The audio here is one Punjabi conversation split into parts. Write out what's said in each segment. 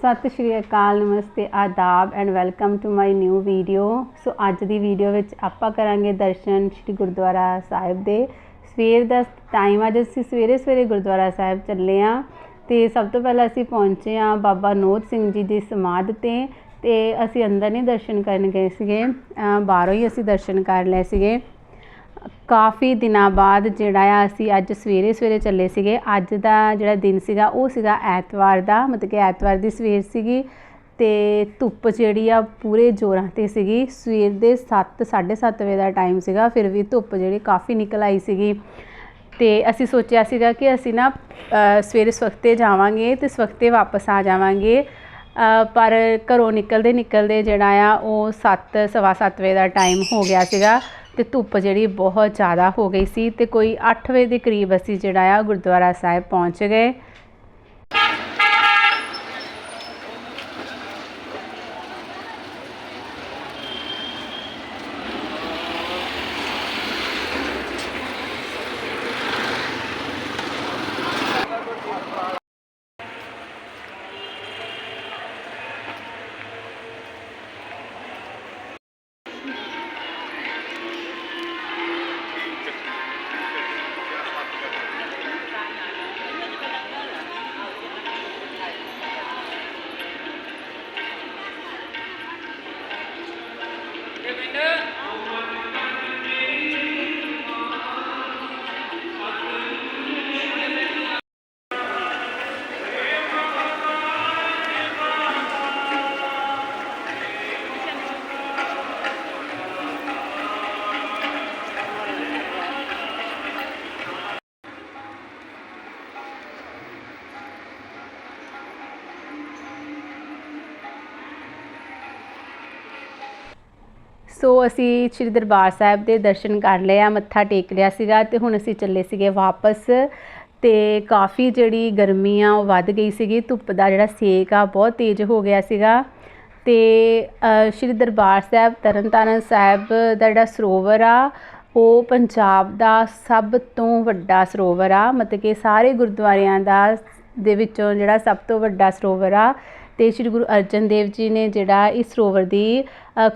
ਸਤਿ ਸ਼੍ਰੀ ਅਕਾਲ, ਨਮਸਤੇ, ਆਦਾਬ and welcome to my new video so ਅੱਜ ਦੀ ਵੀਡੀਓ ਵਿੱਚ ਆਪਾਂ ਕਰਾਂਗੇ ਦਰਸ਼ਨ ਸ਼੍ਰੀ ਗੁਰਦੁਆਰਾ ਸਾਹਿਬ ਦੇ। ਸਵੇਰ ਦਾ ਟਾਈਮ ਅੱਜ ਅਸੀਂ ਸਵੇਰੇ ਸਵੇਰੇ ਗੁਰਦੁਆਰਾ ਸਾਹਿਬ ਚੱਲੇ ਆ। ਤੇ ਸਭ ਤੋਂ ਪਹਿਲਾਂ ਅਸੀਂ ਪਹੁੰਚੇ ਆ ਬਾਬਾ ਨੋਤ ਸਿੰਘ ਜੀ ਦੀ ਸਮਾਧ ਤੇ। ਤੇ ਅਸੀਂ ਅੰਦਰ ਨਹੀਂ ਦਰਸ਼ਨ ਕਰਨ ਗਏ ਸੀਗੇ। ਬਾਹਰੋਂ ਹੀ ਅਸੀਂ ਦਰਸ਼ਨ ਕਰ ਲਏ ਸੀਗੇ। ਕਾਫੀ ਦਿਨਾਂ ਬਾਅਦ ਜਿਹੜਾ ਆ ਅਸੀਂ ਅੱਜ ਸਵੇਰੇ ਸਵੇਰੇ ਚੱਲੇ ਸੀਗੇ। ਅੱਜ ਦਾ ਜਿਹੜਾ ਦਿਨ ਸੀਗਾ, ਉਹ ਸੀਗਾ ਐਤਵਾਰ ਦਾ। ਮਤਲਬ ਕਿ ਐਤਵਾਰ ਦੀ ਸਵੇਰ ਸੀਗੀ ਤੇ ਧੁੱਪ ਜਿਹੜੀ ਆ ਪੂਰੇ ਜ਼ੋਰਾਂ ਤੇ ਸੀਗੀ। ਸਵੇਰ ਦੇ 7 7:30 ਵਜੇ ਦਾ ਟਾਈਮ ਸੀਗਾ, ਫਿਰ ਵੀ ਧੁੱਪ ਜਿਹੜੀ ਕਾਫੀ ਨਿਕਲ ਆਈ ਸੀਗੀ। ਤੇ ਅਸੀਂ ਸੋਚਿਆ ਸੀਗਾ ਕਿ ਅਸੀਂ ਨਾ ਸਵੇਰੇ ਸਵਖਤੇ ਜਾਵਾਂਗੇ ਤੇ ਸਵਖਤੇ ਵਾਪਸ ਆ ਜਾਵਾਂਗੇ। ਪਰ ਘਰੋਂ ਨਿਕਲਦੇ ਨਿਕਲਦੇ ਜਿਹੜਾ ਆ, ਉਹ 7 ਸਵਾ ਸੱਤ ਵਜੇ ਦਾ ਟਾਈਮ ਹੋ ਗਿਆ ਸੀਗਾ। ਤੇ ਧੁੱਪ ਜਿਹੜੀ ਬਹੁਤ ਜ਼ਿਆਦਾ ਹੋ ਗਈ ਸੀ ਤੇ ਕੋਈ 8 ਵਜੇ ਦੇ ਕਰੀਬ ਅਸੀਂ ਜਿਹੜਾ ਆ ਗੁਰਦੁਆਰਾ ਸਾਹਿਬ ਪਹੁੰਚ ਗਏ। ਸੋ ਅਸੀਂ ਸ੍ਰੀ ਦਰਬਾਰ ਸਾਹਿਬ ਦੇ ਦਰਸ਼ਨ ਕਰ ਲਏ ਆ, ਮੱਥਾ ਟੇਕ ਲਿਆ ਸੀਗਾ ਤੇ ਹੁਣ ਅਸੀਂ ਚੱਲੇ ਸੀਗੇ ਵਾਪਸ ਤੇ ਕਾਫੀ ਜਿਹੜੀ ਗਰਮੀ ਆ, ਉਹ ਵੱਧ ਗਈ ਸੀਗੀ, ਧੁੱਪ ਦਾ ਜਿਹੜਾ ਸੇਕ ਆ, ਬਹੁਤ ਤੇਜ਼ ਹੋ ਗਿਆ ਸੀਗਾ ਤੇ ਸ੍ਰੀ ਦਰਬਾਰ ਸਾਹਿਬ, ਤਰਨਤਾਰਨ ਸਾਹਿਬ ਦਾ ਜਿਹੜਾ ਸਰੋਵਰ ਆ, ਉਹ ਪੰਜਾਬ ਦਾ ਸਭ ਤੋਂ ਵੱਡਾ ਸਰੋਵਰ ਆ, ਮਤਲਬ ਕਿ ਸਾਰੇ ਗੁਰਦੁਆਰਿਆਂ ਦਾ ਦੇ ਵਿੱਚੋਂ ਜਿਹੜਾ ਸਭ ਤੋਂ ਵੱਡਾ ਸਰੋਵਰ ਆ ਅਤੇ ਸ੍ਰੀ ਗੁਰੂ ਅਰਜਨ ਦੇਵ ਜੀ ਨੇ ਜਿਹੜਾ ਇਸ ਸਰੋਵਰ ਦੀ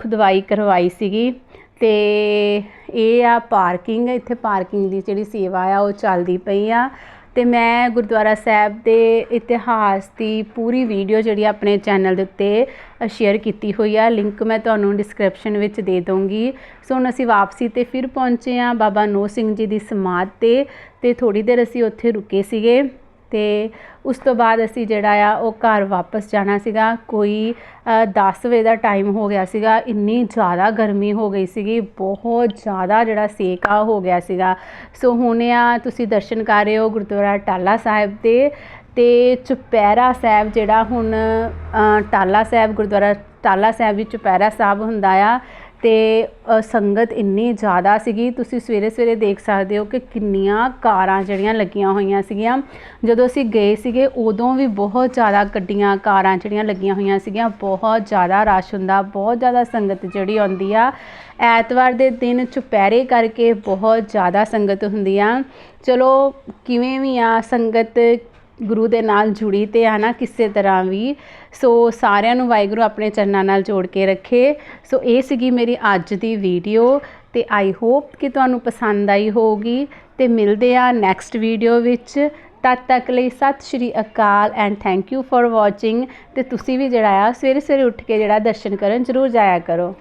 ਖੁਦਵਾਈ ਕਰਵਾਈ ਸੀਗੀ। ਅਤੇ ਇਹ ਆ ਪਾਰਕਿੰਗ, ਇੱਥੇ ਪਾਰਕਿੰਗ ਦੀ ਜਿਹੜੀ ਸੇਵਾ ਆ, ਉਹ ਚੱਲਦੀ ਪਈ ਆ। ਅਤੇ ਮੈਂ ਗੁਰਦੁਆਰਾ ਸਾਹਿਬ ਦੇ ਇਤਿਹਾਸ ਦੀ ਪੂਰੀ ਵੀਡੀਓ ਜਿਹੜੀ ਆਪਣੇ ਚੈਨਲ ਦੇ ਉੱਤੇ ਸ਼ੇਅਰ ਕੀਤੀ ਹੋਈ ਆ। ਲਿੰਕ ਮੈਂ ਤੁਹਾਨੂੰ ਡਿਸਕ੍ਰਿਪਸ਼ਨ ਵਿੱਚ ਦੇ ਦਊਂਗੀ। ਸੋ ਹੁਣ ਅਸੀਂ ਵਾਪਸੀ ਤੇ ਫਿਰ ਪਹੁੰਚੇ ਆ ਬਾਬਾ ਨੋ ਸਿੰਘ ਜੀ ਦੀ ਸਮਾਧ ਤੇ। ਤੇ ਥੋੜੀ ਦੇਰ ਅਸੀਂ ਉੱਥੇ ਰੁਕੇ ਸੀਗੇ। ਤੇ ਉਸ ਤੋਂ ਬਾਅਦ ਅਸੀਂ ਜਿਹੜਾ ਆ ਉਹ ਘਰ ਵਾਪਸ ਜਾਣਾ ਸੀਗਾ। ਕੋਈ ਅ, 10 ਵਜੇ ਦਾ ਟਾਈਮ ਹੋ ਗਿਆ ਸੀਗਾ। ਇੰਨੀ ਜ਼ਿਆਦਾ ਗਰਮੀ ਹੋ ਗਈ ਸੀਗੀ। ਬਹੁਤ ਜ਼ਿਆਦਾ ਜਿਹੜਾ ਸੇਕ ਆ ਹੋ ਗਿਆ ਸੀਗਾ। ਸੋ ਹੁਣ ਆ ਤੁਸੀਂ ਦਰਸ਼ਨ ਕਰ ਰਹੇ ਹੋ ਗੁਰਦੁਆਰਾ ਟਾਲਾ ਸਾਹਿਬ ਦੇ। ਤੇ ਚੁਪਹਿਰਾ ਸਾਹਿਬ ਜਿਹੜਾ ਹੁਣ ਟਾਲਾ ਸਾਹਿਬ ਗੁਰਦੁਆਰਾ ਟਾਲਾ ਸਾਹਿਬ ਵਿੱਚ ਚੁਪਹਿਰਾ ਸਾਹਿਬ ਹੁੰਦਾ ਆ ਤੇ ਸੰਗਤ ਇੰਨੀ ਜ਼ਿਆਦਾ ਸੀਗੀ, ਤੁਸੀਂ ਸਵੇਰੇ ਸਵੇਰੇ ਦੇਖ ਸਕਦੇ ਹੋ ਕਿ ਕਿੰਨੀਆਂ ਕਾਰਾਂ ਜਿਹੜੀਆਂ ਲੱਗੀਆਂ ਹੋਈਆਂ ਸੀਗੀਆਂ। ਜਦੋਂ ਅਸੀਂ ਗਏ ਸੀਗੇ, ਉਦੋਂ ਵੀ ਬਹੁਤ ਜ਼ਿਆਦਾ ਗੱਡੀਆਂ, ਕਾਰਾਂ ਜਿਹੜੀਆਂ ਲੱਗੀਆਂ ਹੋਈਆਂ ਸੀਗੀਆਂ, ਬਹੁਤ ਜ਼ਿਆਦਾ ਰਸ਼ ਹੁੰਦਾ, ਬਹੁਤ ਜ਼ਿਆਦਾ ਸੰਗਤ ਜਿਹੜੀ ਆਉਂਦੀ ਆ। ਐਤਵਾਰ ਦੇ ਦਿਨ ਚੁਪਹਿਰੇ ਕਰਕੇ ਬਹੁਤ ਜ਼ਿਆਦਾ ਸੰਗਤ ਹੁੰਦੀ ਆ। ਚਲੋ, ਕਿਵੇਂ ਵੀ ਆ, ਸੰਗਤ ਗੁਰੂ ਦੇ ਨਾਲ ਜੁੜੀ ਤੇ ਆ ਨਾ ਕਿਸੇ ਤਰ੍ਹਾਂ ਵੀ। ਸੋ ਸਾਰਿਆਂ ਨੂੰ ਵਾਹਿਗੁਰੂ ਆਪਣੇ ਚਰਨਾਂ ਨਾਲ ਜੋੜ ਕੇ ਰੱਖੇ। ਸੋ ਇਹ ਸੀਗੀ ਮੇਰੀ ਅੱਜ ਦੀ ਵੀਡੀਓ ਤੇ ਆਈ ਹੋਪ ਕਿ ਤੁਹਾਨੂੰ ਪਸੰਦ ਆਈ ਹੋਊਗੀ। ਤੇ ਮਿਲਦੇ ਆ ਨੈਕਸਟ ਵੀਡੀਓ ਵਿੱਚ। ਤਦ ਤੱਕ ਲਈ ਸਤਿ ਸ਼੍ਰੀ ਅਕਾਲ and thank you for watching ਤੇ ਤੁਸੀਂ ਵੀ ਜਿਹੜਾ ਆ ਸਵੇਰੇ ਸਵੇਰੇ ਉੱਠ ਕੇ ਜਿਹੜਾ ਦਰਸ਼ਨ ਕਰਨ ਜ਼ਰੂਰ ਜਾਇਆ ਕਰੋ।